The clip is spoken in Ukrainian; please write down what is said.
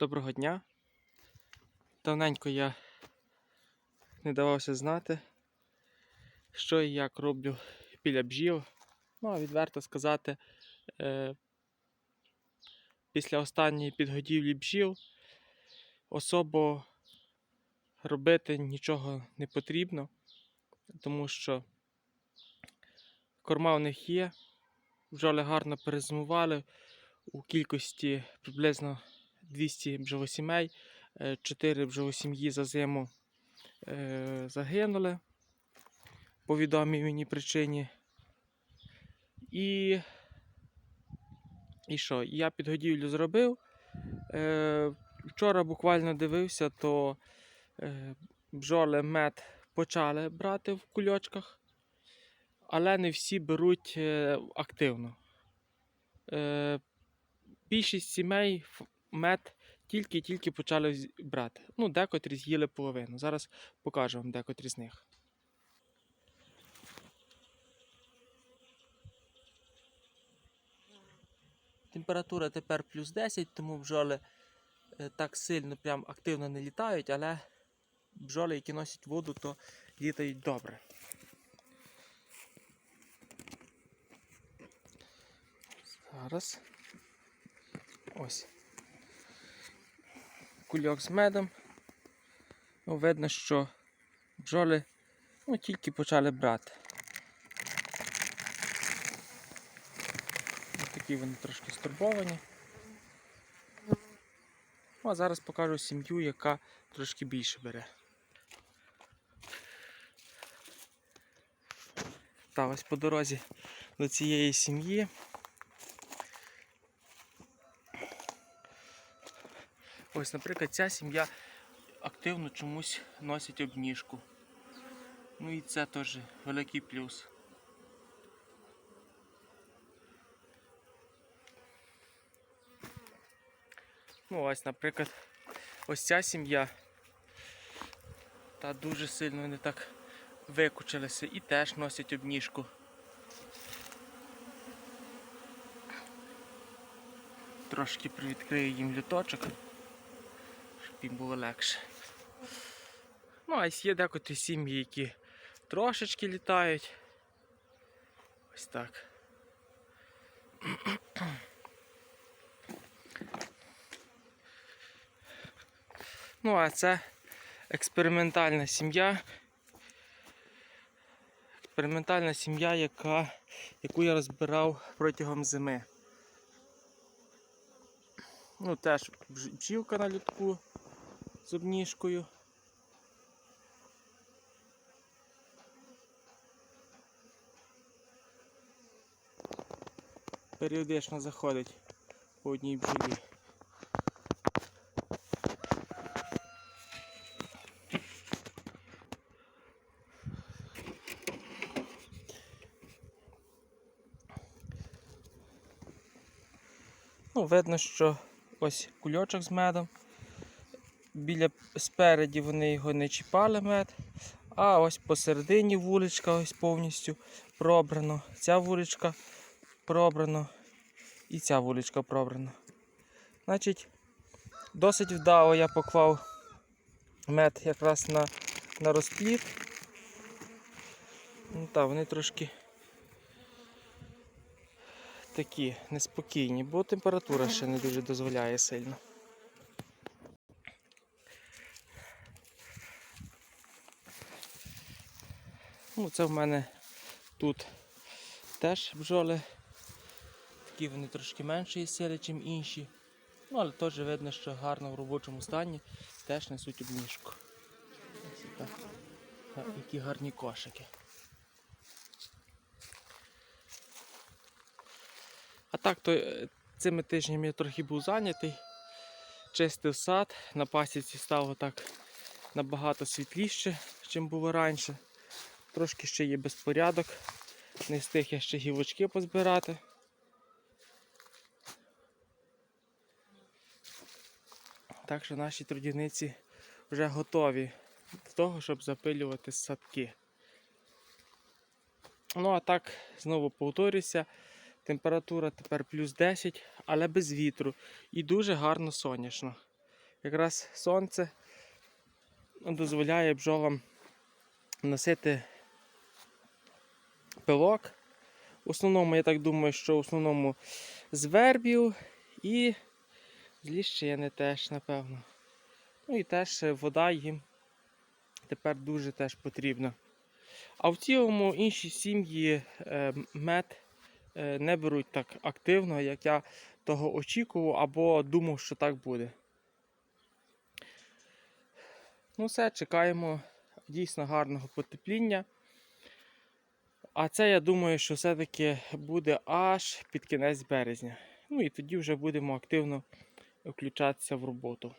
Доброго дня. Давненько я не давався знати, що і як роблю біля бджіл. Ну, а відверто сказати, е, після останньої підгодівлі бджіл особо робити нічого не потрібно, тому що корма у них є, бджоли гарно перезимували у кількості приблизно 200 бджолосімей, 4 бджолосім'ї за зиму е, загинули по відомій мені причині. І, і що? Я підгодівлю зробив. Е, вчора буквально дивився, то е, бджоли мед почали брати в кульочках, але не всі беруть е, активно. Е, більшість сімей мед тільки-тільки почали брати. Ну, декотрі з'їли половину. Зараз покажу вам декотрі з них. Температура тепер плюс 10, тому бджоли е, так сильно прям активно не літають, але бджоли, які носять воду, то літають добре. Зараз. Ось. Кульок з медом. Ну, видно, що бджоли ну, тільки почали брати. Ось такі вони трошки стурбовані. Ну, а зараз покажу сім'ю, яка трошки більше бере. Та ось по дорозі до цієї сім'ї. Ось, наприклад, ця сім'я активно чомусь носить обніжку. Ну і це теж великий плюс. Ну, ось, наприклад, ось ця сім'я. Та дуже сильно вони так викучилися і теж носять обніжку. Трошки привідкрию їм люточок, їм було легше. Ну, а є декотрі сім'ї, які трошечки літають. Ось так. Ну, а це експериментальна сім'я. Експериментальна сім'я, яка, яку я розбирав протягом зими. Ну, теж бджілка на лютку з обніжкою. Періодично заходить по одній бджолі. Ну, видно, що ось кульочок з медом. Біля спереді вони його не чіпали мед. А ось посередині вуличка ось повністю пробрано. Ця вуличка пробрано. І ця вуличка пробрана. Значить, досить вдало я поклав мед якраз на, на розплід. Ну, та, вони трошки такі неспокійні, бо температура ще не дуже дозволяє сильно. Ну, це в мене тут теж бджоли. Такі вони трошки меншої сили, ніж інші. Ну, але теж видно, що гарно в робочому стані теж несуть обніжку. Які гарні кошики. А так, то е, цими тижнями я трохи був зайнятий. Чистив сад, на пасіці стало так набагато світліше, ніж було раніше. Трошки ще є безпорядок. Не встиг я ще гілочки позбирати. Так що наші трудівниці вже готові до того, щоб запилювати садки. Ну а так, знову повторюся, температура тепер плюс 10, але без вітру і дуже гарно сонячно. якраз сонце дозволяє бджолам носити пилок. В основному, я так думаю, що в основному з вербів і з ліщини теж, напевно. Ну і теж е, вода їм тепер дуже теж потрібна. А в цілому інші сім'ї е, мед е, не беруть так активно, як я того очікував або думав, що так буде. Ну все, чекаємо дійсно гарного потепління. А це я думаю, що все-таки буде аж під кінець березня. Ну і тоді вже будемо активно включатися в роботу.